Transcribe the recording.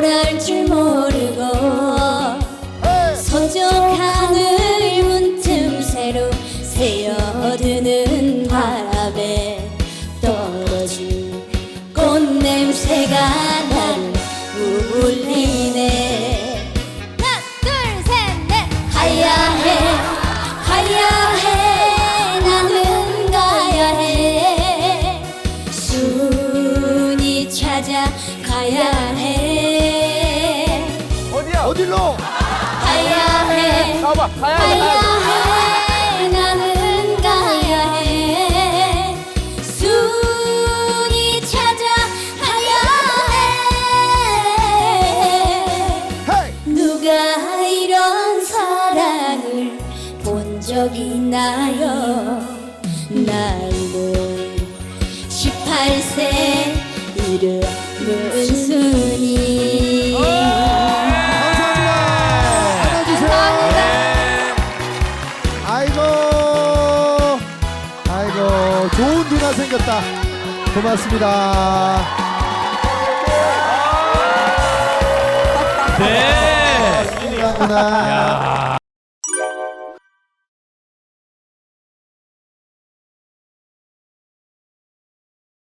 돌아올 줄 모르고 서쪽 하늘 문틈새로 새어드는 바람에 떨어진 꽃냄새가 나를 울리네. 하나 둘 셋 넷. 가야 해 가야 해. 나는 가야 해. 순이 찾아 가야 해 어디로? 가야 해 나와봐. 가야 돼. 가야 해 나는 가야 해 순이 찾아 가야 해 헤이! 누가 이런 사랑을 본적 있나요 나이는 18세 이름은 순이 아이고, 좋은 누나 생겼다. 고맙습니다. 네. 누나 누나.